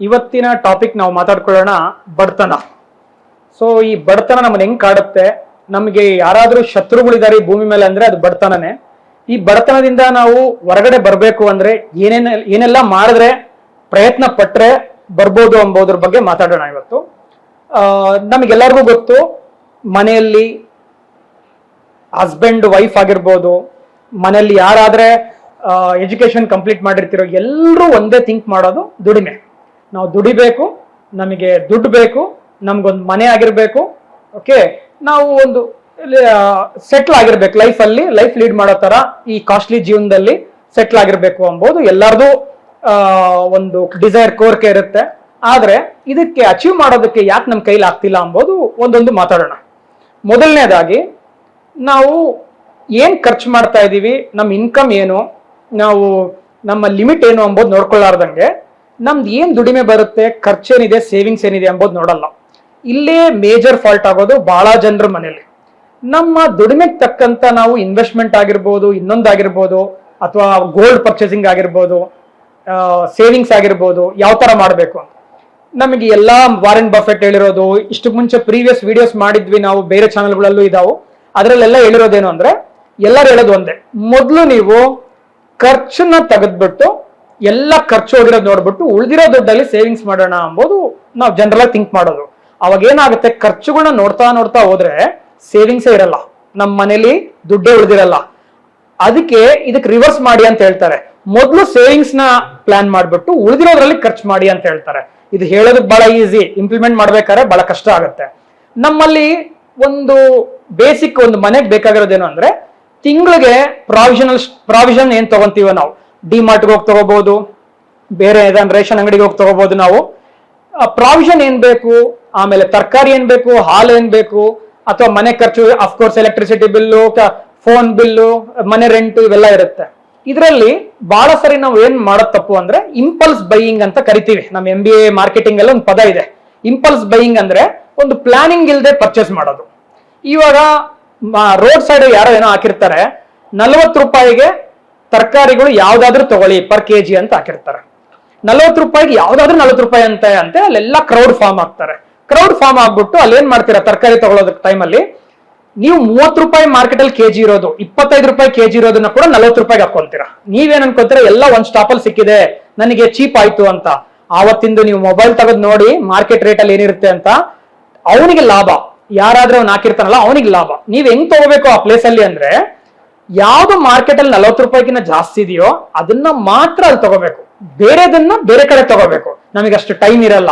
ಇವತ್ತಿನ ಟಾಪಿಕ್ ನಾವು ಮಾತಾಡ್ಕೊಳ್ಳೋಣ ಬಡತನ. ಸೊ ಈ ಬಡತನ ನಮ್ಮನ್ನ ಹೆಂಗ್ ಕಾಡುತ್ತೆ? ನಮಗೆ ಯಾರಾದ್ರೂ ಶತ್ರುಗಳಿದ್ದಾರೆ ಈ ಭೂಮಿ ಮೇಲೆ ಅಂದ್ರೆ ಅದು ಬಡತನನೇ. ಈ ಬಡತನದಿಂದ ನಾವು ಹೊರಗಡೆ ಬರಬೇಕು ಅಂದ್ರೆ ಏನೇನ, ಏನೆಲ್ಲ ಮಾಡಿದ್ರೆ ಪ್ರಯತ್ನ ಪಟ್ರೆ ಬರ್ಬೋದು ಎಂಬುದ್ರ ಬಗ್ಗೆ ಮಾತಾಡೋಣ ಇವತ್ತು. ನಮಗೆಲ್ಲರಿಗೂ ಗೊತ್ತು, ಮನೆಯಲ್ಲಿ ಹಸ್ಬೆಂಡ್ ವೈಫ್ ಆಗಿರ್ಬೋದು, ಮನೆಯಲ್ಲಿ ಯಾರಾದ್ರೆ ಎಜುಕೇಶನ್ ಕಂಪ್ಲೀಟ್ ಮಾಡಿರ್ತಿರೋ, ಎಲ್ಲರೂ ಒಂದೇ ಥಿಂಕ್ ಮಾಡೋದು ದುಡಿಮೆ. ನಾವು ದುಡಿಬೇಕು, ನಮಗೆ ದುಡ್ಡು ಬೇಕು, ನಮ್ಗೊಂದು ಮನೆ ಆಗಿರ್ಬೇಕು ಓಕೆ ನಾವು ಒಂದು ಸೆಟ್ಲ್ ಆಗಿರ್ಬೇಕು ಲೈಫ್ ಅಲ್ಲಿ ಲೈಫ್ ಲೀಡ್ ಮಾಡೋ ತರ ಈ ಕಾಸ್ಟ್ಲಿ ಜೀವನದಲ್ಲಿ ಸೆಟ್ಲ್ ಆಗಿರ್ಬೇಕು ಅಂಬೋದು. ಎಲ್ಲರದು ಒಂದು ಡಿಸೈರ್ ಕೋರಿಕೆ ಇರುತ್ತೆ. ಆದ್ರೆ ಇದಕ್ಕೆ ಅಚೀವ್ ಮಾಡೋದಕ್ಕೆ ಯಾಕೆ ನಮ್ಮ ಕೈಲಿ ಆಗ್ತಿಲ್ಲ ಅಂಬೋದು ಒಂದೊಂದು ಮಾತಾಡೋಣ. ಮೊದಲನೇದಾಗಿ, ನಾವು ಏನ್ ಖರ್ಚು ಮಾಡ್ತಾ ಇದ್ದೀವಿ ನಮ್ಮ ಇನ್ಕಮ್ ಏನು, ನಾವು ನಮ್ಮ ಲಿಮಿಟ್ ಏನು ಅಂಬೋದು ನೋಡ್ಕೊಳ್ಳಾರ್ದಂಗೆ ನಮ್ದು ಏನು ದುಡಿಮೆ ಬರುತ್ತೆ, ಖರ್ಚೇನಿದೆ ಸೇವಿಂಗ್ಸ್ ಏನಿದೆ ಎಂಬುದು ನೋಡಲ್ಲ. ಇಲ್ಲೇ ಮೇಜರ್ ಫಾಲ್ಟ್ ಆಗೋದು ಬಹಳ ಜನರ ಮನೇಲಿ. ನಮ್ಮ ದುಡಿಮೆಗೆ ತಕ್ಕಂತ ನಾವು ಇನ್ವೆಸ್ಟ್ಮೆಂಟ್ ಆಗಿರ್ಬೋದು, ಇನ್ನೊಂದಾಗಿರ್ಬೋದು, ಅಥವಾ ಗೋಲ್ಡ್ ಪರ್ಚೇಸಿಂಗ್ ಆಗಿರ್ಬೋದು ಸೇವಿಂಗ್ಸ್ ಆಗಿರ್ಬೋದು, ಯಾವ ತರ ಮಾಡಬೇಕು ನಮಗೆ ಎಲ್ಲಾ ವಾರೆನ್ ಬಫೆಟ್ ಹೇಳಿರೋದು, ಇಷ್ಟು ಮುಂಚೆ ಪ್ರೀವಿಯಸ್ ವಿಡಿಯೋಸ್ ಮಾಡಿದ್ವಿ, ನಾವು ಬೇರೆ ಚಾನೆಲ್ಗಳಲ್ಲೂ ಇದಾವು. ಅದರಲ್ಲೆಲ್ಲ ಹೇಳಿರೋದೇನು ಅಂದ್ರೆ, ಎಲ್ಲರೂ ಹೇಳೋದು ಒಂದೇ. ಮೊದಲು ನೀವು ಖರ್ಚನ್ನ ತೆಗೆದ್ಬಿಟ್ಟು ಎಲ್ಲ ಖರ್ಚು ಹೋಗಿರೋದು ನೋಡ್ಬಿಟ್ಟು ಉಳಿದಿರೋ ದುಡ್ಡಲ್ಲಿ ಸೇವಿಂಗ್ಸ್ ಮಾಡೋಣ ಅಂಬೋದು ನಾವು ಜನರಲ್ ಥಿಂಕ್ ಮಾಡೋದು. ಅವಾಗ ಏನಾಗುತ್ತೆ? ಖರ್ಚುಗಳನ್ನ ನೋಡ್ತಾ ನೋಡ್ತಾ ಹೋದ್ರೆ ಸೇವಿಂಗ್ಸೇ ಇರಲ್ಲ. ನಮ್ಮ ಮನೇಲಿ ದುಡ್ಡೇ ಉಳಿದಿರಲ್ಲ. ಅದಕ್ಕೆ ಇದಕ್ಕೆ ರಿವರ್ಸ್ ಮಾಡಿ ಅಂತ ಹೇಳ್ತಾರೆ. ಮೊದಲು ಸೇವಿಂಗ್ಸ್ನ ಪ್ಲಾನ್ ಮಾಡ್ಬಿಟ್ಟು ಉಳಿದಿರೋದ್ರಲ್ಲಿ ಖರ್ಚು ಮಾಡಿ ಅಂತ ಹೇಳ್ತಾರೆ. ಇದು ಹೇಳೋದಕ್ಕೆ ಬಹಳ ಈಸಿ ಇಂಪ್ಲಿಮೆಂಟ್ ಮಾಡ್ಬೇಕಾದ್ರೆ ಬಹಳ ಕಷ್ಟ ಆಗುತ್ತೆ. ನಮ್ಮಲ್ಲಿ ಒಂದು ಬೇಸಿಕ್ ಒಂದು ಮನೆಗೆ ಬೇಕಾಗಿರೋದೇನು ಅಂದ್ರೆ ತಿಂಗಳಿಗೆ ಪ್ರಾವಿಷನಲ್ ಪ್ರಾವಿಷನ್ ಏನ್ ತಗೊಂತೀವೋ ನಾವು? ಡಿ ಮಾರ್ಟ್ಗೆ ಹೋಗಿ ತಗೋಬಹುದು ಬೇರೆ ಏದಾನ್ ರೇಷನ್ ಅಂಗಡಿಗೆ ಹೋಗಿ ತಗೋಬಹುದು ನಾವು. ಪ್ರಾವಿಷನ್ ಏನ್ ಬೇಕು? ಆಮೇಲೆ ತರಕಾರಿ ಏನ್ ಬೇಕು? ಹಾಲು ಏನ್ ಬೇಕು? ಅಥವಾ ಮನೆ ಖರ್ಚು of course electricity bill phone bill, ಮನೆ ರೆಂಟ್ ಇವೆಲ್ಲ ಇರುತ್ತೆ. ಇದರಲ್ಲಿ ಬಹಳ ಸರಿ ನಾವು ಏನ್ ಮಾಡೋದ್ ತಪ್ಪು ಅಂದ್ರೆ ಇಂಪಲ್ಸ್ ಬೈಯಿಂಗ್ ಅಂತ ಕರಿತೀವಿ. ನಮ್ಮ ಎಂ ಬಿ ಎ ಮಾರ್ಕೆಟಿಂಗ್ ಅಲ್ಲಿ ಒಂದು ಪದ ಇದೆ. ಇಂಪಲ್ಸ್ ಬೈಯಿಂಗ್ ಅಂದ್ರೆ ಒಂದು ಪ್ಲಾನಿಂಗ್ ಇಲ್ಲದೆ ಪರ್ಚೇಸ್ ಮಾಡೋದು. ಇವಾಗ ರೋಡ್ ಸೈಡ್ ಯಾರೋ ಏನೋ ಹಾಕಿರ್ತಾರೆ, ನಲವತ್ತು ರೂಪಾಯಿಗೆ ತರಕಾರಿಗಳು ಯಾವ್ದಾದ್ರು ತಗೊಳ್ಳಿ ಪರ್ ಕೆ ಜಿ ಅಂತ ಹಾಕಿರ್ತಾರೆ. ನಲವತ್ತು ರೂಪಾಯಿಗೆ ಯಾವ್ದಾದ್ರು ನಲವತ್ತು ರೂಪಾಯಿ ಅಂತ ಅಂತೆ ಅಲ್ಲೆಲ್ಲ ಕ್ರೌಡ್ ಫಾರ್ಮ್ ಆಗ್ತಾರೆ. ಕ್ರೌಡ್ ಫಾರ್ಮ್ ಆಗ್ಬಿಟ್ಟು ಅಲ್ಲಿ ಏನ್ ಮಾಡ್ತೀರಾ ತರಕಾರಿ ತಗೊಳ್ಳೋದಕ್ಕೆ ಟೈಮಲ್ಲಿ ನೀವು ಮೂವತ್ತು ರೂಪಾಯಿ ಮಾರ್ಕೆಟ್ ಅಲ್ಲಿ ಕೆಜಿ ಇರೋದು, ಇಪ್ಪತ್ತೈದು ರೂಪಾಯಿ ಕೆಜಿ ಇರೋದನ್ನ ಕೂಡ ನಲವತ್ತು ರೂಪಾಯಿಗೆ ಹಾಕೊಂತೀರಾ ನೀವೇನ್ ಅನ್ಕೊಂತೀರಾ, ಎಲ್ಲ ಒಂದ್ ಸ್ಟಾಪ್ ಅಲ್ಲಿ ಸಿಕ್ಕಿದೆ, ನನಗೆ ಚೀಪ್ ಆಯ್ತು ಅಂತ. ಆವತ್ತಿಂದು ನೀವು ಮೊಬೈಲ್ ತೆಗೆದು ನೋಡಿ ಮಾರ್ಕೆಟ್ ರೇಟ್ ಅಲ್ಲಿ ಏನಿರುತ್ತೆ ಅಂತ, ಅವನಿಗೆ ಲಾಭ. ಯಾರಾದ್ರೂ ಅವ್ನು ಹಾಕಿರ್ತಾನಲ್ಲ, ಅವನಿಗೆ ಲಾಭ. ನೀವ್ ಹೆಂಗ್ ತಗೋಬೇಕು ಆ ಪ್ಲೇಸ್ ಅಲ್ಲಿ ಅಂದ್ರೆ ಯಾವ್ದು ಮಾರ್ಕೆಟ್ ಅಲ್ಲಿ ನಲವತ್ತು ರೂಪಾಯಿಗಿಂತ ಜಾಸ್ತಿ ಇದೆಯೋ ಅದನ್ನ ಮಾತ್ರ ಅಲ್ಲಿ ತಗೋಬೇಕು. ಬೇರೆದನ್ನ ಬೇರೆ ಕಡೆ ತಗೋಬೇಕು. ನಮಗೆ ಅಷ್ಟು ಟೈಮ್ ಇರಲ್ಲ.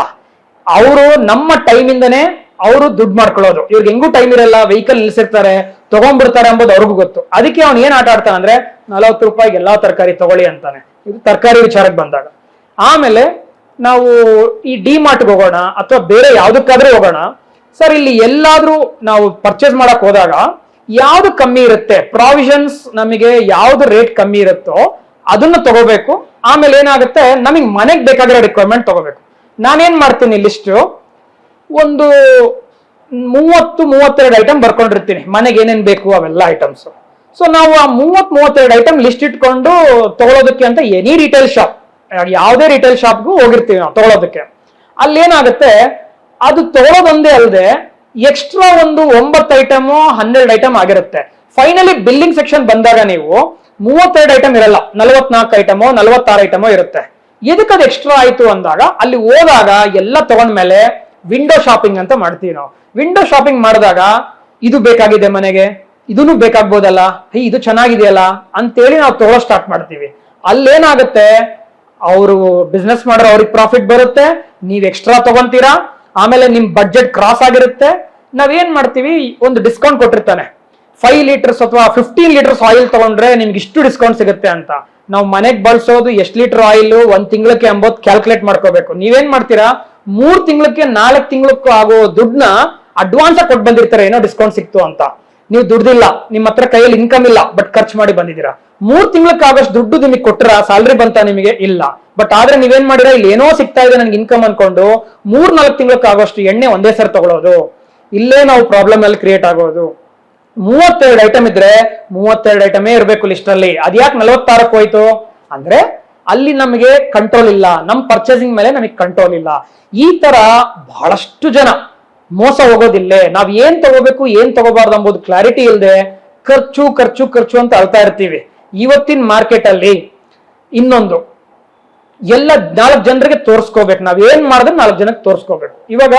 ಅವರು ನಮ್ಮ ಟೈಮ್ ಇಂದನೇ ಅವರು ದುಡ್ಡು ಮಾಡ್ಕೊಳ್ಳೋದು. ಇವ್ರಿಗೆ ಹೆಂಗೂ ಟೈಮ್ ಇರಲ್ಲ ವೆಹಿಕಲ್ ನಿಲ್ಸಿರ್ತಾರೆ, ತಗೊಂಡ್ಬಿಡ್ತಾರೆ ಎಂಬುದು ಅವ್ರಿಗೂ ಗೊತ್ತು. ಅದಕ್ಕೆ ಅವ್ನು ಏನ್ ಆಟ ಆಡ್ತಾನೆ ಅಂದ್ರೆ ನಲವತ್ತು ರೂಪಾಯಿಗೆ ಎಲ್ಲಾ ತರಕಾರಿ ತಗೊಳ್ಳಿ ಅಂತಾನೆ. ಇದು ತರಕಾರಿ ವಿಚಾರಕ್ಕೆ ಬಂದಾಗ. ಆಮೇಲೆ ನಾವು ಈ ಡಿ ಮಾರ್ಟ್ಗೆ ಹೋಗೋಣ, ಅಥವಾ ಬೇರೆ ಯಾವ್ದಕ್ಕಾದ್ರೂ ಹೋಗೋಣ. ಸರ್, ಇಲ್ಲಿ ಎಲ್ಲಾದ್ರೂ ನಾವು ಪರ್ಚೇಸ್ ಮಾಡಕ್ ಹೋದಾಗ ಯಾವ್ದು ಕಮ್ಮಿ ಇರುತ್ತೆ? ಪ್ರಾವಿಷನ್ಸ್ ನಮಗೆ ಯಾವ್ದು ರೇಟ್ ಕಮ್ಮಿ ಇರುತ್ತೋ ಅದನ್ನ ತಗೋಬೇಕು. ಆಮೇಲೆ ಏನಾಗುತ್ತೆ? ನಮಗೆ ಮನೆಗೆ ಬೇಕಾಗಿರೋ ರಿಕ್ವೈರ್ಮೆಂಟ್ ತಗೋಬೇಕು. ನಾನೇನ್ ಮಾಡ್ತೀನಿ ಲಿಸ್ಟ್ ಒಂದು ಮೂವತ್ತು, ಮೂವತ್ತೆರಡು ಐಟಮ್ ಬರ್ಕೊಂಡಿರ್ತೀನಿ. ಮನೆಗೆ ಏನೇನ್ ಬೇಕು ಅವೆಲ್ಲ ಐಟಮ್ಸ್ ಸೊ ನಾವು ಆ ಮೂವತ್ ಮೂವತ್ತೆರಡು ಐಟಮ್ ಲಿಸ್ಟ್ ಇಟ್ಕೊಂಡು ತಗೊಳೋದಕ್ಕೆ ಅಂತ ಎನಿ ರಿಟೇಲ್ ಶಾಪ್ ಯಾವುದೇ ರಿಟೇಲ್ ಶಾಪ್ಗೂ ಹೋಗಿರ್ತೀವಿ ನಾವು ತಗೊಳೋದಕ್ಕೆ. ಅಲ್ಲೇನಾಗುತ್ತೆ? ಅದು ತಗೊಳೋದೊಂದೇ ಅಲ್ಲದೆ ಎಕ್ಸ್ಟ್ರಾ ಒಂದು ಒಂಬತ್ತು ಐಟಮ್ ಹನ್ನೆರಡು ಐಟಮ್ ಆಗಿರುತ್ತೆ. ಫೈನಲಿ ಬಿಲ್ಲಿಂಗ್ ಸೆಕ್ಷನ್ ಬಂದಾಗ ನೀವು ಮೂವತ್ತೆರಡು ಐಟಮ್ ಇರಲ್ಲ. ನಲವತ್ನಾಲ್ಕು ಐಟಮೋ ನಲವತ್ತಾರು ಐಟಮೋ ಇರುತ್ತೆ. ಎದಕ್ಕೆ ಅದು ಎಕ್ಸ್ಟ್ರಾ ಆಯ್ತು ಅಂದಾಗ, ಅಲ್ಲಿ ಹೋದಾಗ ಎಲ್ಲ ತಗೊಂಡ್ಮೇಲೆ ವಿಂಡೋ ಶಾಪಿಂಗ್ ಅಂತ ಮಾಡ್ತೀವಿ ನಾವು. ವಿಂಡೋ ಶಾಪಿಂಗ್ ಮಾಡಿದಾಗ, ಇದು ಬೇಕಾಗಿದೆ ಮನೆಗೆ? ಇದನ್ನು ಬೇಕಾಗ್ಬೋದಲ್ಲ? ಹೇ, ಇದು ಚೆನ್ನಾಗಿದೆಯಲ್ಲ? ಅಂತೇಳಿ ನಾವು ತಗೊಳ್ಳೋ ಸ್ಟಾರ್ಟ್ ಮಾಡ್ತೀವಿ. ಅಲ್ಲೇನಾಗುತ್ತೆ? ಅವರು ಬಿಸ್ನೆಸ್ ಮಾಡೋರು ಅವ್ರಿಗೆ ಪ್ರಾಫಿಟ್ ಬರುತ್ತೆ. ನೀವು ಎಕ್ಸ್ಟ್ರಾ ತಗೊಂತೀರಾ? ಆಮೇಲೆ ನಿಮ್ ಬಡ್ಜೆಟ್ ಕ್ರಾಸ್ ಆಗಿರುತ್ತೆ. ನಾವೇನ್ ಮಾಡ್ತೀವಿ? ಒಂದು ಡಿಸ್ಕೌಂಟ್ ಕೊಟ್ಟಿರ್ತಾನೆ. ಫೈವ್ ಲೀಟರ್ಸ್ ಅಥವಾ ಫಿಫ್ಟೀನ್ ಲೀಟರ್ಸ್ ಆಯಿಲ್ ತಗೊಂಡ್ರೆ ನಿಮ್ಗೆ ಇಷ್ಟು ಡಿಸ್ಕೌಂಟ್ ಸಿಗುತ್ತೆ ಅಂತ. ನಾವು ಮನೆಗೆ ಬಳಸೋದು ಎಷ್ಟು ಲೀಟರ್ ಆಯಿಲ್ ಒಂದ್ ತಿಂಗಳಕ್ಕೆ ಎಂಬತ್ತು ಕ್ಯಾಲ್ಕುಲೇಟ್ ಮಾಡ್ಕೋಬೇಕು. ನೀವೇನ್ ಮಾಡ್ತೀರಾ? ಮೂರ್ ತಿಂಗಳಕ್ಕೆ ನಾಲ್ಕು ತಿಂಗಳಕ್ಕೂ ಆಗೋ ದುಡ್ಡನ್ನ ಅಡ್ವಾನ್ಸ್ ಕೊಟ್ಟು ಬಂದಿರ್ತಾರೆ. ಏನೋ ಡಿಸ್ಕೌಂಟ್ ಸಿಕ್ತು ಅಂತ. ನೀವು ದುಡ್ದಿಲ್ಲ, ನಿಮ್ಮ ಹತ್ರ ಕೈಯಲ್ಲಿ ಇನ್ಕಮ್ ಇಲ್ಲ ಬಟ್ ಖರ್ಚು ಮಾಡಿ ಬಂದಿದ್ದೀರಾ? ಮೂರ್ ತಿಂಗಳಕ್ಕಾಗಷ್ಟು ದುಡ್ಡು ನಿಮಗೆ ಕೊಟ್ಟರ ಸ್ಯಾಲ್ರಿ ಬಂತ ನಿಮಗೆ ಇಲ್ಲ. ಬಟ್ ಆದ್ರೆ ನೀವೇನ್ ಮಾಡಿರ, ಇಲ್ಲಿ ಏನೋ ಸಿಗ್ತಾ ಇದೆ ನನ್ಗೆ ಇನ್ಕಮ್ ಅನ್ಕೊಂಡು ಮೂರ್ ನಾಲ್ಕು ತಿಂಗಳಕ್ಕಾಗೋಷ್ಟು ಎಣ್ಣೆ ಒಂದೇ ಸರಿ ತಗೊಳ್ಳೋದು ಇಲ್ಲೇ ನಾವು ಪ್ರಾಬ್ಲಮ್ ಅಲ್ಲಿ ಕ್ರಿಯೇಟ್ ಆಗೋದು. ಮೂವತ್ತೆರಡು ಐಟಮ್ ಇದ್ರೆ ಮೂವತ್ತೆರಡು ಐಟಮೇ ಇರಬೇಕು ಲಿಸ್ಟ್ ಅಲ್ಲಿ. ಅದ್ಯಾಕೆ ನಲವತ್ತಾರಕ್ಕೆ ಹೋಯ್ತು? ಅಂದ್ರೆ ಅಲ್ಲಿ ನಮಗೆ ಕಂಟ್ರೋಲ್ ಇಲ್ಲ. ನಮ್ಮ ಪರ್ಚೇಸಿಂಗ್ ಮೇಲೆ ನಮಗೆ ಕಂಟ್ರೋಲ್ ಇಲ್ಲ. ಈ ತರ ಬಹಳಷ್ಟು ಜನ ಮೋಸ ಹೋಗೋದಿಲ್ಲೇ. ನಾವ್ ಏನ್ ತಗೋಬೇಕು, ಏನ್ ತಗೋಬಾರ್ದು ಅಂಬೋದು ಕ್ಲಾರಿಟಿ ಇಲ್ಲದೆ ಖರ್ಚು ಖರ್ಚು ಖರ್ಚು ಅಂತ ಅಳ್ತಾ ಇರ್ತೀವಿ. ಇವತ್ತಿನ ಮಾರ್ಕೆಟ್ ಅಲ್ಲಿ ಇನ್ನೊಂದು. ಎಲ್ಲ ನಾಲ್ಕು ಜನರಿಗೆ ತೋರಿಸ್ಕೋಬೇಕು. ನಾವ್ ಏನ್ ಮಾಡಿದ್ರೆ ನಾಲ್ಕು ಜನಕ್ಕೆ ತೋರಿಸ್ಕೋಬೇಕು. ಇವಾಗ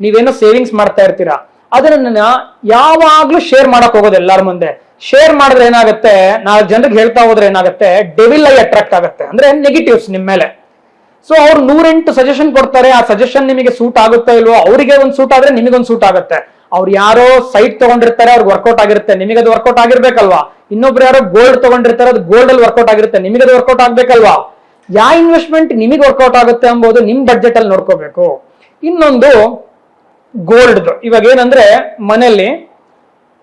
ನೀವೇನೋ ಸೇವಿಂಗ್ಸ್ ಮಾಡ್ತಾ ಇರ್ತೀರಾ? ಅದನ್ನ ಯಾವಾಗ್ಲೂ ಶೇರ್ ಮಾಡಕ್ ಹೋಗೋದು ಎಲ್ಲಾರ ಮುಂದೆ. ಶೇರ್ ಮಾಡಿದ್ರೆ ಏನಾಗುತ್ತೆ? ನಾಲ್ಕು ಜನರಿಗೆ ಹೇಳ್ತಾ ಹೋದ್ರೆ ಏನಾಗುತ್ತೆ? ಡೆವಿಲ್ ಐ ಅಟ್ರಾಕ್ಟ್ ಆಗುತ್ತೆ. ಅಂದ್ರೆ ನೆಗೆಟಿವ್ಸ್ ನಿಮ್ಮ ಮೇಲೆ. ಸೊ ಅವ್ರು ನೂರೆಂಟು ಸಜೆಷನ್ ಕೊಡ್ತಾರೆ. ಆ ಸಜೆಷನ್ ನಿಮಗೆ ಸೂಟ್ ಆಗುತ್ತೋ ಇಲ್ವೋ, ಅವರಿಗೆ ಒಂದು ಸೂಟ್ ಆದ್ರೆ ನಿಮಗೊಂದು ಸೂಟ್ ಆಗುತ್ತೆ. ಅವ್ರು ಯಾರೋ ಸೈಟ್ ತಗೊಂಡಿರ್ತಾರೆ, ಅವ್ರಿಗೆ ವರ್ಕೌಟ್ ಆಗಿರುತ್ತೆ. ನಿಮಗೆ ಅದು ವರ್ಕೌಟ್ ಆಗಿರ್ಬೇಕಲ್ವಾ? ಇನ್ನೊಬ್ರು ಯಾರೋ ಗೋಲ್ಡ್ ತಗೊಂಡಿರ್ತಾರೆ, ಅದು ಗೋಲ್ಡ್ ಅಲ್ಲಿ ವರ್ಕೌಟ್ ಆಗಿರುತ್ತೆ. ನಿಮಗೆ ಅದು ವರ್ಕೌಟ್ ಆಗ್ಬೇಕಲ್ವಾ? ಯಾವ ಇನ್ವೆಸ್ಟ್ಮೆಂಟ್ ನಿಮಗೆ ವರ್ಕೌಟ್ ಆಗುತ್ತೆ ಎಂಬುದು ನಿಮ್ ಬಜೆಟ್ ಅಲ್ಲಿ ನೋಡ್ಕೋಬೇಕು. ಇನ್ನೊಂದು ಗೋಲ್ಡ್ ಇವಾಗ ಏನಂದ್ರೆ, ಮನೆಯಲ್ಲಿ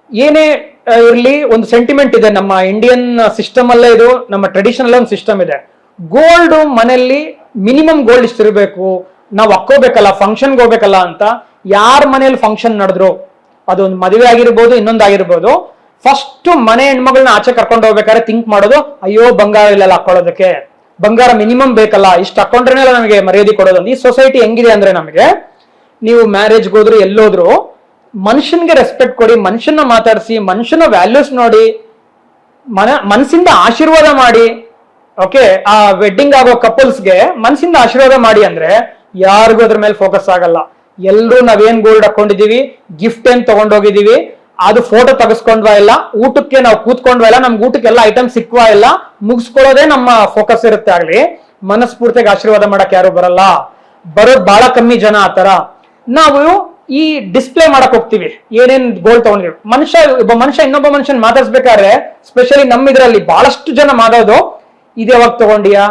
ಏನೇ ಇರ್ಲಿ, ಒಂದು ಸೆಂಟಿಮೆಂಟ್ ಇದೆ. ನಮ್ಮ ಇಂಡಿಯನ್ ಸಿಸ್ಟಮ್ ಅಲ್ಲೇ ಇದು, ನಮ್ಮ ಟ್ರೆಡಿಷನಲ್ ಒಂದು ಸಿಸ್ಟಮ್ ಇದೆ. ಗೋಲ್ಡ್ ಮನೆಯಲ್ಲಿ ಮಿನಿಮಮ್ ಗೋಲ್ಡ್ ಇಷ್ಟಿರಬೇಕು ನಾವು ಹಾಕೋಬೇಕಲ್ಲ ಫಂಕ್ಷನ್ಗೆ ಹೋಗ್ಬೇಕಲ್ಲ ಅಂತ ಯಾರ ಮನೆಯಲ್ಲಿ ಫಂಕ್ಷನ್ ನಡೆದ್ರು, ಅದೊಂದು ಮದುವೆ ಆಗಿರ್ಬೋದು, ಇನ್ನೊಂದು ಆಗಿರ್ಬೋದು ಫಸ್ಟ್ ಮನೆ ಹೆಣ್ಮಗಳನ್ನ ಆಚೆ ಕರ್ಕೊಂಡು ಹೋಗ್ಬೇಕಾದ್ರೆ ಥಿಂಕ್ ಮಾಡೋದು, ಅಯ್ಯೋ, ಬಂಗಾರ ಇಲ್ಲೆಲ್ಲ ಹಾಕೊಳ್ಳೋದಕ್ಕೆ. ಬಂಗಾರ ಮಿನಿಮಮ್ ಬೇಕಲ್ಲ, ಇಷ್ಟು ಹಾಕೊಂಡ್ರೆ ನಮಗೆ ಮರ್ಯಾದೆ ಕೊಡೋದು ಈ ಸೊಸೈಟಿ ಹೆಂಗಿದೆ ಅಂದ್ರೆ ನಮಗೆ, ನೀವು ಮ್ಯಾರೇಜ್ಗೆ ಹೋದ್ರು, ಎಲ್ಲೋದ್ರು, ಮನುಷ್ಯನ್ಗೆ ರೆಸ್ಪೆಕ್ಟ್ ಕೊಡಿ ಮನುಷ್ಯನ ಮಾತಾಡಿಸಿ, ಮನುಷ್ಯನ ವ್ಯಾಲ್ಯೂಸ್ ನೋಡಿ, ಮನ, ಮನಸ್ಸಿಂದ ಆಶೀರ್ವಾದ ಮಾಡಿ ಓಕೆ ಆ ವೆಡ್ಡಿಂಗ್ ಆಗೋ ಕಪಲ್ಸ್ಗೆ ಮನಸ್ಸಿಂದ ಆಶೀರ್ವಾದ ಮಾಡಿ ಅಂದ್ರೆ ಯಾರಿಗೂ ಅದ್ರ ಮೇಲೆ ಫೋಕಸ್ ಆಗಲ್ಲ. ಎಲ್ರು ನಾವೇನ್ ಗೋಲ್ಡ್ ಹಾಕೊಂಡಿದೀವಿ ಗಿಫ್ಟ್ ಏನ್ ತಗೊಂಡೋಗಿದೀವಿ, ಅದು ಫೋಟೋ ತಗಸ್ಕೊಂಡ್ವಾ ಇಲ್ಲ, ಊಟಕ್ಕೆ ನಾವು ಕೂತ್ಕೊಂಡ್ವಾ ಇಲ್ಲ, ನಮ್ಗೆ ಊಟಕ್ಕೆ ಎಲ್ಲ ಐಟಮ್ ಸಿಕ್ವಾ ಇಲ್ಲ, ಮುಗಿಸ್ಕೊಳ್ಳೋದೇ ನಮ್ಮ ಫೋಕಸ್ ಇರುತ್ತೆ ಆಗ್ಲಿ. ಮನಸ್ಫೂರ್ತಿಗೆ ಆಶೀರ್ವಾದ ಮಾಡಕ್ ಯಾರು ಬರಲ್ಲ. ಬರೋದ್ ಬಹಳ ಕಮ್ಮಿ ಜನ ಆತರ ನಾವು ಈ ಡಿಸ್ಪ್ಲೇ ಮಾಡಕ್ ಹೋಗ್ತೀವಿ, ಏನೇನ್ ಗೋಲ್ಡ್ ತಗೊಂಡಿವಿ ಮನುಷ್ಯ, ಒಬ್ಬ ಮನುಷ್ಯ ಇನ್ನೊಬ್ಬ ಮನುಷ್ಯನ್ ಮಾತಾಡ್ಸ್ಬೇಕಾದ್ರೆ ಸ್ಪೆಷಲಿ ನಮ್ಮ ಇದ್ರಲ್ಲಿ ಬಹಳಷ್ಟು ಜನ ಮಾಡೋದು ಇದು ಯಾವಾಗ ತಗೊಂಡಿಯಾ?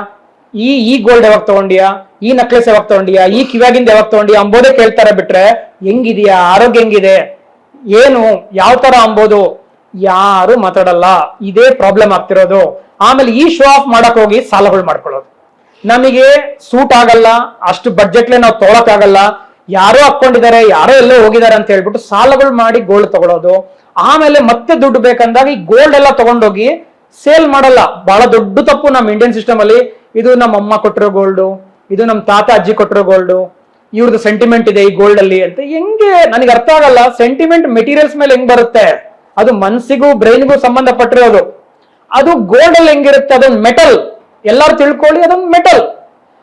ಈ ಈ ಗೋಲ್ಡ್ ಯಾವಾಗ ತಗೊಂಡಿಯಾ? ಈ ನಕ್ಲೆಸ್ ಯಾವಾಗ ತಗೊಂಡಿಯಾ? ಈ ಕಿವ್ಯಾಗಿಂದ ಯಾವಾಗ ತಗೊಂಡಿಯಾ? ಅಂಬೋದೇ ಕೇಳ್ತಾರೆ ಬಿಟ್ರೆ ಹೆಂಗಿದೆಯಾ? ಆರೋಗ್ಯ ಹೆಂಗಿದೆ? ಏನು? ಯಾವ ತರ ಅಂಬೋದು? ಯಾರು ಮಾತಾಡಲ್ಲ. ಇದೇ ಪ್ರಾಬ್ಲಮ್ ಆಗ್ತಿರೋದು. ಆಮೇಲೆ ಈ ಶೋ ಆಫ್ ಮಾಡಕ್ ಹೋಗಿ ಸಾಲಗಳು ಮಾಡ್ಕೊಳ್ಳೋದು. ನಮಗೆ ಸೂಟ್ ಆಗಲ್ಲ, ಅಷ್ಟು ಬಡ್ಜೆಟ್ಲೆ ನಾವು ತೊಗೊಳಕ್ಕಾಗಲ್ಲ ಯಾರೋ ಹಾಕೊಂಡಿದ್ದಾರೆ ಯಾರೋ ಎಲ್ಲೋ ಹೋಗಿದ್ದಾರೆ ಅಂತ ಹೇಳ್ಬಿಟ್ಟು ಸಾಲಗಳು ಮಾಡಿ ಗೋಲ್ಡ್ ತಗೊಳ್ಳೋದು ಆಮೇಲೆ ಮತ್ತೆ ದುಡ್ಡು ಬೇಕಂದಾಗ ಈ ಗೋಲ್ಡ್ ಎಲ್ಲ ತಗೊಂಡೋಗಿ ಸೇಲ್ ಮಾಡಲ್ಲ. ಬಹಳ ದೊಡ್ಡ ತಪ್ಪು ನಮ್ಮ ಇಂಡಿಯನ್ ಸಿಸ್ಟಮ್ ಅಲ್ಲಿ. ಇದು ನಮ್ಮ ಅಮ್ಮ ಕೊಟ್ಟಿರೋ ಗೋಲ್ಡು ಇದು ನಮ್ಮ ತಾತ, ಅಜ್ಜಿ ಕೊಟ್ಟಿರೋ ಗೋಲ್ಡು ಇವ್ರದ್ದು ಸೆಂಟಿಮೆಂಟ್ ಇದೆ ಈ ಗೋಲ್ಡ್ ಅಲ್ಲಿ ಅಂತ ಹೆಂಗೆ ನನಗೆ ಅರ್ಥ ಆಗಲ್ಲ. ಸೆಂಟಿಮೆಂಟ್ ಮೆಟೀರಿಯಲ್ಸ್ ಮೇಲೆ ಹೆಂಗ್ ಬರುತ್ತೆ? ಅದು ಮನ್ಸಿಗೂ ಬ್ರೈನ್ಗೂ ಸಂಬಂಧಪಟ್ಟಿರೋದು. ಅದು ಗೋಲ್ಡ್ ಅಲ್ಲಿ ಹೆಂಗಿರುತ್ತೆ? ಅದೊಂದು ಮೆಟಲ್ ಎಲ್ಲರೂ ತಿಳ್ಕೊಳ್ಳಿ, ಅದೊಂದು ಮೆಟಲ್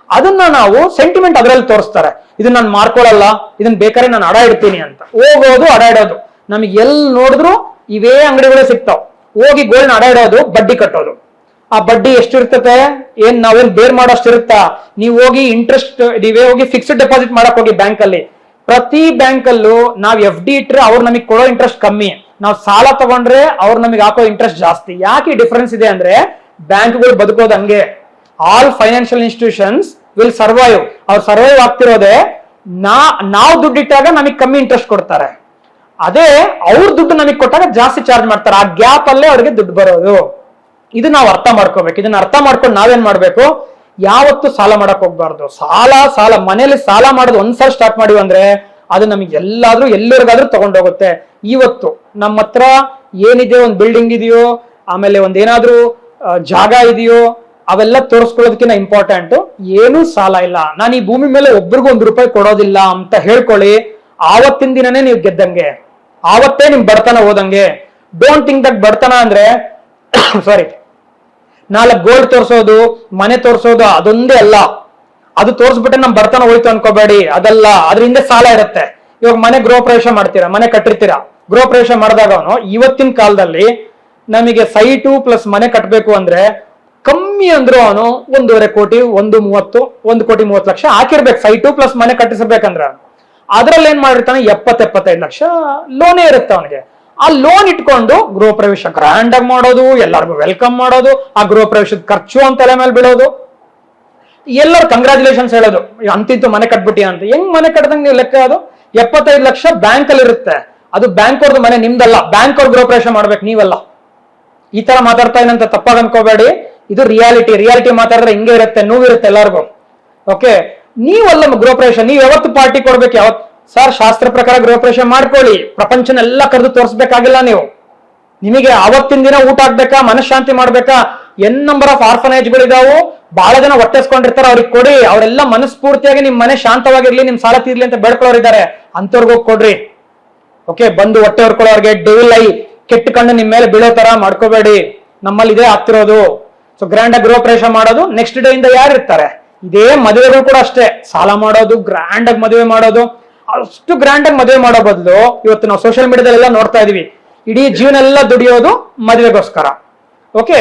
ಅದನ್ನ ನಾವು ಸೆಂಟಿಮೆಂಟ್ ಅದರಲ್ಲಿ ತೋರಿಸ್ತಾರೆ. ಇದನ್ನ ನಾನು ಮಾರ್ಕೊಳ್ಳಲ್ಲ ಇದನ್ನ ಬೇಕಾದ್ರೆ ನಾನು ಅಡ ಇಡ್ತೀನಿ ಅಂತ. ಹೋಗೋದು, ಅಡ ಇಡೋದು. ನಮಗೆ ಎಲ್ಲಿ ನೋಡಿದ್ರು ಇವೇ ಅಂಗಡಿಗಳೇ ಸಿಗ್ತಾವ್. ಹೋಗಿ ಗೋಲ್ಡ್ ಅಡ ಇಡೋದು, ಬಡ್ಡಿ ಕಟ್ಟೋದು. ಆ ಬಡ್ಡಿ ಎಷ್ಟಿರ್ತತೆ? ಏನ್ ನಾವೇನ್ ಬೇರ್ ಮಾಡೋಷ್ಟಿರುತ್ತಾ? ನೀವು ಹೋಗಿ ಇಂಟ್ರೆಸ್ಟ್ ನೀವೇ ಹೋಗಿ ಫಿಕ್ಸ್ಡ್ ಡೆಪಾಸಿಟ್ ಮಾಡಕ್ ಹೋಗಿ ಬ್ಯಾಂಕ್ ಅಲ್ಲಿ ಪ್ರತಿ ಬ್ಯಾಂಕ್ ಅಲ್ಲೂ ನಾವ್ ಎಫ್ ಡಿ ಇಟ್ರೆ ಅವ್ರು ನಮಗೆ ಕೊಡೋ ಇಂಟ್ರೆಸ್ಟ್ ಕಮ್ಮಿ. ನಾವು ಸಾಲ ತಗೊಂಡ್ರೆ ಅವ್ರು ನಮಗೆ ಹಾಕೋ ಇಂಟ್ರೆಸ್ಟ್ ಜಾಸ್ತಿ. ಯಾಕೆ ಡಿಫರೆನ್ಸ್ ಇದೆ ಅಂದ್ರೆ ಬ್ಯಾಂಕ್ಗಳು ಬದುಕೋದು ಹಂಗೆ. All financial institutions will survive ಅವ್ರು ಸರ್ವೈವ್ ಆಗ್ತಿರೋದೇ ನಾ, ನಾವು ದುಡ್ಡಿಟ್ಟಾಗ ನಮಗೆ ಕಮ್ಮಿ ಇಂಟ್ರೆಸ್ಟ್ ಕೊಡ್ತಾರೆ. ಅದೇ ಅವ್ರ ದುಡ್ಡು ನಮಗೆ ಕೊಟ್ಟಾಗ ಜಾಸ್ತಿ ಚಾರ್ಜ್ ಮಾಡ್ತಾರೆ. ಆ ಗ್ಯಾಪ್ ಅಲ್ಲೇ ಅವ್ರಿಗೆ ದುಡ್ಡು ಬರೋದು. ಇದು ನಾವು ಅರ್ಥ ಮಾಡ್ಕೋಬೇಕು. ಇದನ್ನ ಅರ್ಥ ಮಾಡ್ಕೊಂಡು ನಾವೇನ್ ಮಾಡ್ಬೇಕು? ಯಾವತ್ತು ಸಾಲ ಮಾಡಕ್ ಹೋಗ್ಬಾರ್ದು. ಸಾಲ ಸಾಲ ಮನೇಲಿ ಸಾಲ ಮಾಡೋದು ಒಂದ್ಸಲ ಸ್ಟಾರ್ಟ್ ಮಾಡಿವಿ ಅಂದ್ರೆ ಅದು ನಮಗೆ ಎಲ್ಲಾದ್ರೂ ಎಲ್ಲರಿಗಾದ್ರೂ ತಗೊಂಡೋಗುತ್ತೆ. ಇವತ್ತು ನಮ್ಮ ಹತ್ರ ಏನಿದೆ, ಒಂದ್ ಬಿಲ್ಡಿಂಗ್ ಇದೆಯೋ, ಆಮೇಲೆ ಒಂದೇನಾದ್ರೂ ಜಾಗ ಇದೆಯೋ, ಅವೆಲ್ಲ ತೋರಿಸ್ಕೊಳ್ಳೋದಕ್ಕಿಂತ ಇಂಪಾರ್ಟೆಂಟ್ ಏನೂ ಸಾಲ ಇಲ್ಲ. ನಾನು ಈ ಭೂಮಿ ಮೇಲೆ ಒಬ್ರಿಗೂ ಒಂದ್ ರೂಪಾಯಿ ಕೊಡೋದಿಲ್ಲ ಅಂತ ಹೇಳ್ಕೊಳ್ಳಿ. ಆವತ್ತಿನ ದಿನನೇ ನೀವು ಗೆದ್ದಂಗೆ. ಆವತ್ತೇ ನಿಮ್ ಬಡತನ ಹೋದಂಗೆ. ಡೋಂಟ್ ಥಿಂಕ್ ದಟ್ ಬಡತನ ಅಂದ್ರೆ ಸಾರಿ ನಾಲ್ಕು ಗೋಲ್ಡ್ ತೋರ್ಸೋದು, ಮನೆ ತೋರ್ಸೋದು, ಅದೊಂದೇ ಅಲ್ಲ. ಅದು ತೋರಿಸ್ಬಿಟ್ಟೆ ನಮ್ ಬಡತನ ಹೋಯ್ತು ಅನ್ಕೋಬೇಡಿ. ಅದಲ್ಲ ಹಿಂದೆ ಸಾಲ ಇರುತ್ತೆ. ಇವಾಗ ಮನೆ ಗೃಹ ಪ್ರವೇಶ ಮಾಡ್ತೀರಾ? ಮನೆ ಕಟ್ಟಿರ್ತೀರಾ? ಗೃಹ ಪ್ರವೇಶ ಮಾಡಿದಾಗ ಅವನು, ಇವತ್ತಿನ ಕಾಲದಲ್ಲಿ ನಮಗೆ ಸೈಟು ಪ್ಲಸ್ ಮನೆ ಕಟ್ಟಬೇಕು ಅಂದ್ರೆ ಕಮ್ಮಿ ಅಂದ್ರೂ ಅವನು ಒಂದೂವರೆ ಕೋಟಿ, ಒಂದು ಮೂವತ್ತು, ಒಂದು ಕೋಟಿ ಮೂವತ್ತು ಲಕ್ಷ ಹಾಕಿರ್ಬೇಕು. ಸೈಟು ಪ್ಲಸ್ ಮನೆ ಕಟ್ಟಿಸಬೇಕಂದ್ರೆ ಅದ್ರಲ್ಲಿ ಏನ್ ಮಾಡಿರ್ತಾನೆ ಎಪ್ಪತ್ ಎಪ್ಪತ್ತೈದು ಲಕ್ಷ ಲೋನೇ ಇರುತ್ತೆ ಅವನಿಗೆ. ಆ ಲೋನ್ ಇಟ್ಕೊಂಡು ಗೃಹ ಪ್ರವೇಶ ಗ್ರ್ಯಾಂಡ್ ಆಗಿ ಮಾಡೋದು, ಎಲ್ಲರಿಗೂ ವೆಲ್ಕಮ್ ಮಾಡೋದು, ಆ ಗೃಹ ಪ್ರವೇಶದ ಖರ್ಚು ಅಂತ ತಲೆ ಮೇಲೆ ಬೀಳೋದು. ಎಲ್ಲರೂ ಕಂಗ್ರಾಚುಲೇಷನ್ಸ್ ಹೇಳೋದು. ಅಂತಿಂತು ಮನೆ ಕಟ್ಬಿಟ್ಟಿ ಅಂತ. ಹೆಂಗ್ ಮನೆ ಕಟ್ಟದಂಗ ನೀವು ಲೆಕ್ಕ ಅದು? ಎಪ್ಪತ್ತೈದು ಲಕ್ಷ ಬ್ಯಾಂಕ್ ಅಲ್ಲಿ ಇರುತ್ತೆ. ಅದು ಬ್ಯಾಂಕ್ ಅವ್ರದ್ದು ಮನೆ ನಿಮ್ದಲ್ಲ. ಬ್ಯಾಂಕ್ ಅವ್ರ ಗೃಹ ಪ್ರವೇಶ ಮಾಡ್ಬೇಕು ನೀವಲ್ಲ. ಈ ತರ ಮಾತಾಡ್ತಾ ಇದಂತ ತಪ್ಪಾಗ ಅನ್ಕೋಬೇಡಿ. ಇದು ರಿಯಾಲಿಟಿ ರಿಯಾಲಿಟಿ ಮಾತಾಡಿದ್ರೆ ಹಿಂಗೆ ಇರುತ್ತೆ, ನೋವಿರುತ್ತೆ ಎಲ್ಲರಿಗೂ. ಓಕೆ ನೀವಲ್ಲ ಗೃಹ ಪ್ರವೇಶ ನೀವ್ ಯಾವತ್ತು ಪಾರ್ಟಿ ಕೊಡ್ಬೇಕು? ಯಾವತ್ ಸರ್, ಶಾಸ್ತ್ರ ಪ್ರಕಾರ ಗೃಹ ಪ್ರವೇಶ ಮಾಡ್ಕೊಳ್ಳಿ ಪ್ರಪಂಚನೆಲ್ಲ ಕರೆದು ತೋರಿಸ್ಬೇಕಾಗಿಲ್ಲ ನೀವು. ನಿಮಗೆ ಅವತ್ತಿನ ದಿನ ಊಟ ಹಾಕ್ಬೇಕಾ ಮನಃಶಾಂತಿ ಮಾಡ್ಬೇಕಾ? ಎನ್ ನಂಬರ್ ಆಫ್ ಆರ್ಫನೇಜ್ಗಳಿದಾವು ಬಹಳ ಜನ ಹೊಟ್ಟೆಸ್ಕೊಂಡಿರ್ತಾರೆ ಅವ್ರಿಗೆ ಕೊಡಿ. ಅವರೆಲ್ಲ ಮನಸ್ಫೂರ್ತಿಯಾಗಿ ನಿಮ್ ಮನೆ ಶಾಂತವಾಗಿರ್ಲಿ, ನಿಮ್ ಸಾಲ ತೀರ್ಲಿ ಅಂತ ಬೇಡ್ಕೊಳ್ಳೋರಿದ್ದಾರೆ. ಅಂತವ್ರಿಗೆ ಹೋಗಿ ಕೊಡ್ರಿ. ಓಕೆ ಬಂದು ಹೊಟ್ಟೆ ಹೊರ್ಕೊಳ್ಳೋರ್ಗೆ ಡೇಲ್ ಐ ಕೆಟ್ಟ ಕಣ್ಣು ನಿಮ್ ಮೇಲೆ ಬೀಳೋ ತರ ಮಾಡ್ಕೋಬೇಡಿ. ನಮ್ಮಲ್ಲಿ ಇದೇ ಆಗ್ತಿರೋದು. ಸೊ ಗ್ರ್ಯಾಂಡ್ ಆಗಿ ಗೃಹ ಪ್ರವೇಶ ಮಾಡೋದು. ನೆಕ್ಸ್ಟ್ ಡೇ ಇಂದ ಯಾರು ಇರ್ತಾರೆ ಇದೇ ಮದುವೆಗಳು ಕೂಡ ಅಷ್ಟೇ. ಸಾಲ ಮಾಡೋದು ಗ್ರ್ಯಾಂಡ್ ಆಗಿ ಮದುವೆ ಮಾಡೋದು, ಅಷ್ಟು ಗ್ರ್ಯಾಂಡ್ ಆಗಿ ಮದುವೆ ಮಾಡೋ ಬದಲು ಇವತ್ತು ನಾವು ಸೋಷಿಯಲ್ ಮೀಡಿಯಾದಲ್ಲೆಲ್ಲ ನೋಡ್ತಾ ಇದೀವಿ. ಇಡೀ ಜೀವನ ಎಲ್ಲ ದುಡಿಯೋದು ಮದುವೆಗೋಸ್ಕರ. ಓಕೆ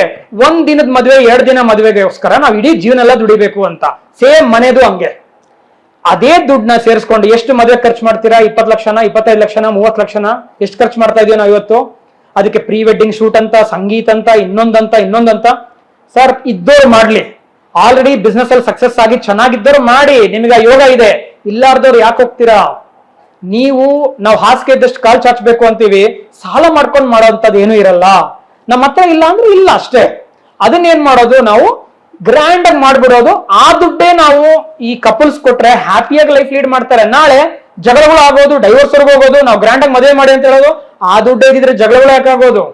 ಒಂದ್ ದಿನದ ಮದುವೆ, ಎರಡು ದಿನ ಮದುವೆಗೋಸ್ಕರ ನಾವು ಇಡೀ ಜೀವನ ಎಲ್ಲ ದುಡಿಬೇಕು ಅಂತ. ಸೇಮ್ ಮನೆದು ಹಂಗೆ. ಅದೇ ದುಡ್ಡನ್ನ ಸೇರಿಸ್ಕೊಂಡು ಎಷ್ಟು ಮದುವೆ ಖರ್ಚು ಮಾಡ್ತೀರಾ? ಇಪ್ಪತ್ತು ಲಕ್ಷನ, ಇಪ್ಪತ್ತೈದು ಲಕ್ಷನ, ಮೂವತ್ತು ಲಕ್ಷನ? ಎಷ್ಟು ಖರ್ಚು ಮಾಡ್ತಾ ಇದೀವಿ ನಾವು ಇವತ್ತು? ಅದಕ್ಕೆ ಪ್ರೀ ವೆಡ್ಡಿಂಗ್ ಶೂಟ್ ಅಂತ, ಸಂಗೀತ ಅಂತ, ಇನ್ನೊಂದಂತ ಇನ್ನೊಂದಂತ. ಸರ್, ಇದ್ದೋರು ಮಾಡ್ಲಿ. ಆಲ್ರೆಡಿ ಬಿಸ್ನೆಸ್ ಅಲ್ಲಿ ಸಕ್ಸಸ್ ಆಗಿ ಚೆನ್ನಾಗಿದ್ದವ್ರು ಮಾಡಿ, ನಿಮ್ಗೆ ಯೋಗ ಇದೆ. ಇಲ್ಲಾರ್ದವ್ರು ಯಾಕೆ ಹೋಗ್ತೀರಾ? ನೀವು ನಾವು ಹಾಸಿಗೆ ಇದ್ದಷ್ಟು ಕಾಲ್ ಚಾಚಬೇಕು ಅಂತೀವಿ, ಸಾಲ ಮಾಡ್ಕೊಂಡು ಮಾಡೋಂಥದ್ದು ಏನೂ ಇರಲ್ಲ. ನಮ್ಮ ಹತ್ರ ಇಲ್ಲ ಅಂದ್ರೆ ಇಲ್ಲ ಅಷ್ಟೇ. ಅದನ್ನೇನ್ ಮಾಡೋದು? ನಾವು ಗ್ರ್ಯಾಂಡ್ ಆಗಿ ಮಾಡ್ಬಿಡೋದು. ಆ ದುಡ್ಡೇ ನಾವು ಈ ಕಪಲ್ಸ್ ಕೊಟ್ರೆ ಹ್ಯಾಪಿಯಾಗಿ ಲೈಫ್ ಲೀಡ್ ಮಾಡ್ತಾರೆ. ನಾಳೆ ಜಗಳಗಳು ಆಗೋದು ಡೈವರ್ಸ್ ಹೋಗೋದು, ನಾವು ಗ್ರ್ಯಾಂಡ್ ಆಗಿ ಮದುವೆ ಮಾಡಿ ಅಂತ ಹೇಳೋದು, ಆ ದುಡ್ಡು ಇದ್ರೆ ಜಗಳಗಳು ಯಾಕಾಗೋದು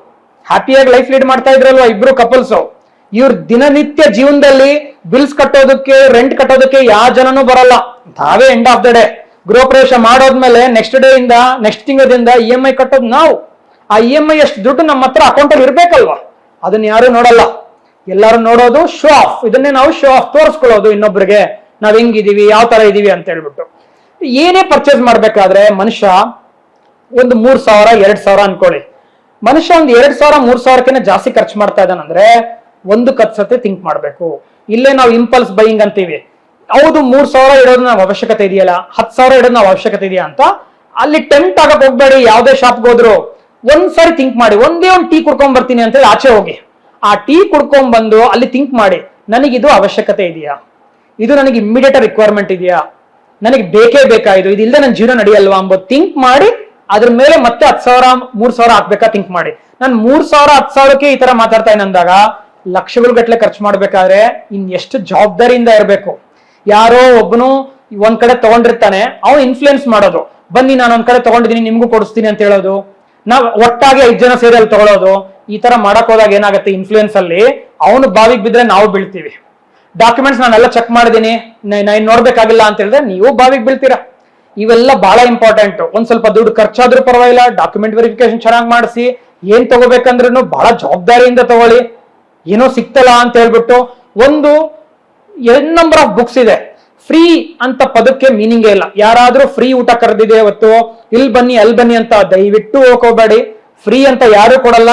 ಹ್ಯಾಪಿಯಾಗಿ ಲೈಫ್ ಲೀಡ್ ಮಾಡ್ತಾ ಇದ್ರಲ್ವಾ ಇಬ್ರು ಕಪಲ್ಸ್ ಇವ್ರ ದಿನನಿತ್ಯ ಜೀವನದಲ್ಲಿ ಬಿಲ್ಸ್ ಕಟ್ಟೋದಕ್ಕೆ ರೆಂಟ್ ಕಟ್ಟೋದಕ್ಕೆ ಯಾವ ಜನನೂ ಬರಲ್ಲ. ತಾವೇ ಎಂಡ್ ಆಫ್ ದ ಡೇ ಗೃಹ ಪ್ರವೇಶ ಮಾಡೋದ್ಮೇಲೆ ನೆಕ್ಸ್ಟ್ ಡೇ ಇಂದ ನೆಕ್ಸ್ಟ್ ತಿಂಗಳಿಂದ ಇ ಎಂ ಐ ಕಟ್ಟೋದು ನಾವು. ಆ ಇ ಎಂ ಐ ಎಷ್ಟು ದುಡ್ಡು ನಮ್ಮ ಹತ್ರ ಅಕೌಂಟಲ್ಲಿ ಇರ್ಬೇಕಲ್ವಾ? ಅದನ್ನ ಯಾರು ನೋಡಲ್ಲ. ಎಲ್ಲರೂ ನೋಡೋದು ಶೋ ಆಫ್ ಇದನ್ನೇ ನಾವು ಶೋ ಆಫ್ ತೋರಿಸ್ಕೊಳ್ಳೋದು ಇನ್ನೊಬ್ರಿಗೆ. ನಾವ್ ಹೆಂಗಿದೀವಿ, ಯಾವ ತರ ಇದೀವಿ ಅಂತ ಹೇಳ್ಬಿಟ್ಟು. ಏನೇ ಪರ್ಚೇಸ್ ಮಾಡ್ಬೇಕಾದ್ರೆ ಮನುಷ್ಯ ಒಂದು ಮೂರ್ ಸಾವಿರ, ಎರಡ್ ಸಾವಿರ ಅನ್ಕೊಳ್ಳಿ. ಮನುಷ್ಯ ಒಂದು ಎರಡ್ ಸಾವಿರ, ಮೂರ್ ಸಾವಿರಕ್ಕಿಂತ ಜಾಸ್ತಿ ಖರ್ಚು ಮಾಡ್ತಾ ಇದ್ದಾನಂದ್ರೆ ಒಂದು ಸತೆ ಥಿಂಕ್ ಮಾಡಬೇಕು. ಇಲ್ಲೇ ನಾವು ಇಂಪಲ್ಸ್ ಬೈಯಿಂಗ್ ಅಂತೀವಿ. ಹೌದು, ಮೂರ್ ಸಾವಿರ ಇಡೋದು ನಾವು ಅವಶ್ಯಕತೆ ಇದೆಯಲ್ಲ? ಹತ್ತು ಸಾವಿರ ಇಡೋದು ನಾವು ಅವಶ್ಯಕತೆ ಇದೆಯಾ ಅಂತ? ಅಲ್ಲಿ ಟೆಂಪ್ಟ್ ಆಗಕ್ ಹೋಗ್ಬೇಡಿ, ಯಾವುದೇ ಶಾಪ್ಗೆ ಹೋದ್ರು. ಒಂದ್ಸರಿ ಥಿಂಕ್ ಮಾಡಿ, ಒಂದೇ ಒಂದು ಟೀ ಕುಡ್ಕೊಂಡ್ ಬರ್ತೀನಿ ಅಂತ ಹೇಳಿ ಆಚೆ ಹೋಗಿ. ಆ ಟೀ ಕುಡ್ಕೊಂಡ್ ಬಂದು ಅಲ್ಲಿ ಥಿಂಕ್ ಮಾಡಿ, ನನಗಿದು ಅವಶ್ಯಕತೆ ಇದೆಯಾ? ಇದು ನನಗೆ ಇಮ್ಮಿಡಿಯೇಟ್ ರಿಕ್ವೈರ್ಮೆಂಟ್ ಇದೆಯಾ? ನನಗೆ ಬೇಕೇ ಬೇಕಾ ಇದು? ಇದಿಲ್ಲದೆ ನನ್ನ ಜೀವನ ನಡೆಯಲ್ವಾ ಅಂಬೋದು ಥಿಂಕ್ ಮಾಡಿ, ಅದ್ರ ಮೇಲೆ ಮತ್ತೆ ಹತ್ತು ಸಾವಿರ, ಮೂರ್ ಸಾವಿರ ಹಾಕ್ಬೇಕಾ ಥಿಂಕ್ ಮಾಡಿ. ನಾನು ಮೂರ್ ಸಾವಿರ, ಹತ್ತು ಸಾವಿರಕ್ಕೆ ಈ ತರ ಮಾತಾಡ್ತಾ ಅಂದಾಗ ಲಕ್ಷಗಳ ಗಟ್ಟಲೆ ಖರ್ಚು ಮಾಡ್ಬೇಕಾದ್ರೆ ಇನ್ ಎಷ್ಟು ಜವಾಬ್ದಾರಿಯಿಂದ ಇರಬೇಕು. ಯಾರೋ ಒಬ್ಬನು ಒಂದ್ ಕಡೆ ತಗೊಂಡಿರ್ತಾನೆ, ಅವ್ನು ಇನ್ಫ್ಲುಯೆನ್ಸ್ ಮಾಡೋದು. ಬನ್ನಿ, ನಾನು ಒಂದ್ ಕಡೆ ತಗೊಂಡಿದ್ದೀನಿ, ನಿಮ್ಗೂ ಕೊಡಿಸ್ತೀನಿ ಅಂತ ಹೇಳೋದು. ನಾವ್ ಒಟ್ಟಾಗಿ ಐದ್ ಜನ ಸೇರಿ ಅಲ್ಲಿ ತಗೊಳ್ಳೋದು ಈ ತರ ಮಾಡಕ್ ಹೋದಾಗ ಏನಾಗುತ್ತೆ ಇನ್ಫ್ಲುಯೆನ್ಸ್ ಅಲ್ಲಿ? ಅವನು ಬಾವಿಗೆ ಬಿದ್ರೆ ನಾವು ಬೀಳ್ತೀವಿ. ಡಾಕ್ಯುಮೆಂಟ್ಸ್ ನಾನೆಲ್ಲ ಚೆಕ್ ಮಾಡಿದೀನಿ ನಾನು ನೋಡ್ಬೇಕಾಗಿಲ್ಲ ಅಂತ ಹೇಳಿದ್ರೆ ನೀವು ಬಾವಿಗೆ ಬೀಳ್ತೀರಾ. ಇವೆಲ್ಲ ಬಹಳ ಇಂಪಾರ್ಟೆಂಟ್ ಒಂದ್ ಸ್ವಲ್ಪ ದುಡ್ಡು ಖರ್ಚಾದ್ರೂ ಪರವಾಗಿಲ್ಲ ಡಾಕ್ಯುಮೆಂಟ್ ವೆರಿಫಿಕೇಶನ್ ಚೆನ್ನಾಗಿ ಮಾಡಿಸಿ, ಏನ್ ತಗೋಬೇಕಂದ್ರೂ ಬಹಳ ಜವಾಬ್ದಾರಿಯಿಂದ ತಗೊಳ್ಳಿ. ಏನೋ ಸಿಕ್ತಲ್ಲ ಅಂತ ಹೇಳ್ಬಿಟ್ಟು ಒಂದು ಎನ್ ನಂಬರ್ ಆಫ್ ಬುಕ್ಸ್ ಇದೆ. ಫ್ರೀ ಅಂತ ಪದಕ್ಕೆ ಮೀನಿಂಗೇ ಇಲ್ಲ. ಯಾರಾದ್ರೂ ಫ್ರೀ ಊಟ ಕರೆದಿದೆ ಇವತ್ತು, ಇಲ್ಲಿ ಬನ್ನಿ, ಅಲ್ಲಿ ಬನ್ನಿ ಅಂತ ದಯವಿಟ್ಟು ಹೋಗ್ಕೋಬೇಡಿ. ಫ್ರೀ ಅಂತ ಯಾರು ಕೊಡಲ್ಲ.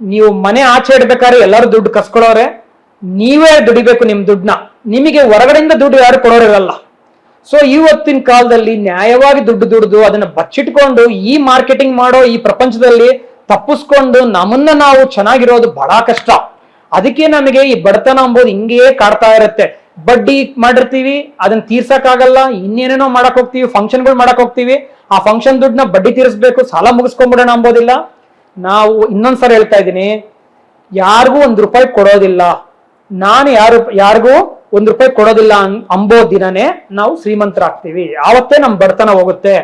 ನೀವು ಮನೆ ಆಚೆ ಇಡ್ಬೇಕಾದ್ರೆ ಎಲ್ಲರೂ ದುಡ್ಡು ಕಸ್ಕೊಳ್ಳೋರೆ. ನೀವೇ ದುಡಿಬೇಕು ನಿಮ್ ದುಡ್ಡನ್ನ. ನಿಮಗೆ ಹೊರಗಡೆಯಿಂದ ದುಡ್ಡು ಯಾರು ಕೊಡೋರಿರಲ್ಲ. ಸೊ ಇವತ್ತಿನ ಕಾಲದಲ್ಲಿ ನ್ಯಾಯವಾಗಿ ದುಡ್ಡು ದುಡ್ದು ಅದನ್ನ ಬಚ್ಚಿಟ್ಕೊಂಡು ಈ ಮಾರ್ಕೆಟಿಂಗ್ ಮಾಡೋ ಈ ಪ್ರಪಂಚದಲ್ಲಿ ತಪ್ಪಿಸ್ಕೊಂಡು ನಮ್ಮನ್ನ ನಾವು ಚೆನ್ನಾಗಿರೋದು ಬಹಳ ಕಷ್ಟ. ಅದಕ್ಕೆ ನಮಗೆ ಈ ಬಡತನ ಅಂಬೋದು ಹಿಂಗೇ ಕಾಡ್ತಾ ಇರುತ್ತೆ. ಬಡ್ಡಿ ಮಾಡಿರ್ತೀವಿ, ಅದನ್ನ ತೀರ್ಸಕ್ಕಾಗಲ್ಲ, ಇನ್ನೇನೇನೋ ಮಾಡಕ್ ಹೋಗ್ತೀವಿ ಫಂಕ್ಷನ್ಗಳು ಮಾಡಕ್ ಹೋಗ್ತೀವಿ. ಆ ಫಂಕ್ಷನ್ ದುಡ್ಡನ್ನ ಬಡ್ಡಿ ತೀರಿಸ್ಬೇಕು, ಸಾಲ ಮುಗಿಸ್ಕೊಂಡ್ಬಿಡೋಣ ಅಂಬೋದಿಲ್ಲ. ನಾವು ಇನ್ನೊಂದ್ಸಲ ಹೇಳ್ತಾ ಇದ್ದೀನಿ, ಯಾರಿಗೂ ಒಂದ್ ರೂಪಾಯಿ ಕೊಡೋದಿಲ್ಲ. ನಾನು ಯಾರು, ಯಾರಿಗೂ ಒಂದ್ ರೂಪಾಯಿ ಕೊಡೋದಿಲ್ಲ ಅಂಬೋ ದಿನನೇ ನಾವು ಶ್ರೀಮಂತರಾಗ್ತೀವಿ. ಆವತ್ತೇ ನಮ್ ಬಡತನ ಹೋಗುತ್ತೆ.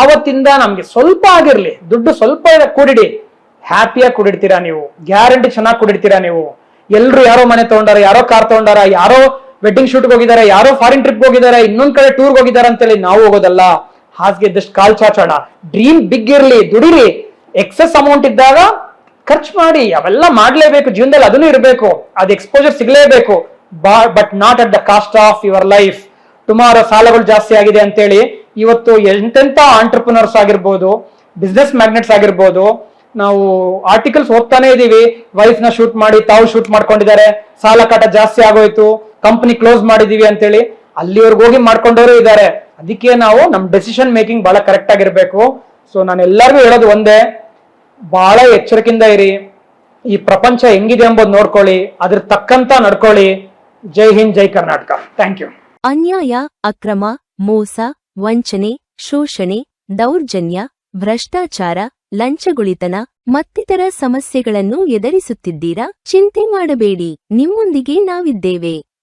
ಆವತ್ತಿಂದ ನಮ್ಗೆ ಸ್ವಲ್ಪ ಆಗಿರ್ಲಿ, ದುಡ್ಡು ಸ್ವಲ್ಪ ಕೂಡಿಡಿ. ಹ್ಯಾಪಿಯಾಗಿ ಕುಡಿಡ್ತೀರಾ ನೀವು? ಗ್ಯಾರಂಟಿ ಚೆನ್ನಾಗಿ ಕುಡಿಡ್ತೀರಾ ನೀವು? ಎಲ್ರು ಯಾರೋ ಮನೆ ತಗೊಂಡಾರ, ಯಾರೋ ಕಾರ್ ತಗೊಂಡಾರ, ಯಾರೋ ವೆಡ್ಡಿಂಗ್ ಶೂಟ್ಗೆ ಹೋಗಿದ್ದಾರೆ, ಯಾರೋ ಫಾರಿನ್ ಟ್ರಿಪ್ ಹೋಗಿದ್ದಾರೆ, ಇನ್ನೊಂದ್ ಕಡೆ ಟೂರ್ಗೆ ಹೋಗಿದ್ದಾರೆ ಅಂತೇಳಿ ನಾವು ಹೋಗೋದಲ್ಲ. ಹಾಸಿಗೆ ಇದ್ದಷ್ಟು ಕಾಲ್ ಚಾಚೋಣ. ಡ್ರೀಮ್ ಬಿಗ್ ಇರ್ಲಿ, ದುಡಿರಿ. ಎಕ್ಸಸ್ ಅಮೌಂಟ್ ಇದ್ದಾಗ ಖರ್ಚು ಮಾಡಿ, ಅವೆಲ್ಲ ಮಾಡ್ಲೇಬೇಕು, ಜೀವನದಲ್ಲಿ ಅದನ್ನು ಇರಬೇಕು. ಅದು exposure ಸಿಗ್ಲೇಬೇಕು. But not at the cost of your life tomorrow ಸಾಲಗಳು ಜಾಸ್ತಿ ಆಗಿದೆ ಅಂತೇಳಿ, ಇವತ್ತು ಎಂತೆಂತ ಆಂಟರ್ಪ್ರಿನರ್ಸ್ ಆಗಿರ್ಬೋದು ಬಿಸ್ನೆಸ್ ಮ್ಯಾಗ್ನೆಟ್ಸ್ ಆಗಿರ್ಬೋದು ನಾವು ಆರ್ಟಿಕಲ್ಸ್ ಓದ್ತಾನೆ ಇದೀವಿ. ವೈಫ್ನ ಶೂಟ್ ಮಾಡಿ, ತಾವು ಶೂಟ್ ಮಾಡ್ಕೊಂಡಿದ್ದಾರೆ. ಸಾಲ ಕಾಟ ಜಾಸ್ತಿ ಆಗೋಯ್ತು. ಕಂಪನಿ ಕ್ಲೋಸ್ ಮಾಡಿದೀವಿ ಅಂತೇಳಿ ಅಲ್ಲಿವರೆಗೂ ಹೋಗಿ ಮಾಡ್ಕೊಂಡವರು ಇದ್ದಾರೆ. ಅದಕ್ಕೆ ನಾವು ನಮ್ ಡೆಸಿಷನ್ ಮೇಕಿಂಗ್ ಬಹಳ ಕರೆಕ್ಟ್ ಆಗಿರ್ಬೇಕು. ಸೊ ನಾನು ಎಲ್ಲರಿಗೂ ಹೇಳೋದು ಒಂದೇ. ಬಹಳ ಎಚ್ಚರಿಕೆಯಿಂದ ಇರಿ. ಈ ಪ್ರಪಂಚ ಹೆಂಗಿದೆ ಎಂಬುದು ನೋಡ್ಕೊಳ್ಳಿ. ಅದ್ರ ತಕ್ಕಂತ ನಡ್ಕೊಳ್ಳಿ. ಜೈ ಹಿಂದ್, ಜೈ ಕರ್ನಾಟಕ. ಥ್ಯಾಂಕ್ ಯು ಅನ್ಯಾಯ, ಅಕ್ರಮ, ಮೋಸ, ವಂಚನೆ, ಶೋಷಣೆ, ದೌರ್ಜನ್ಯ, ಭ್ರಷ್ಟಾಚಾರ ಲಂಚಗುಳಿತನ ಮತ್ತಿತರ ಸಮಸ್ಯೆಗಳನ್ನು ಎದುರಿಸುತ್ತಿದ್ದೀರಾ? ಚಿಂತೆ ಮಾಡಬೇಡಿ. ನಿಮ್ಮೊಂದಿಗೆ ನಾವಿದ್ದೇವೆ.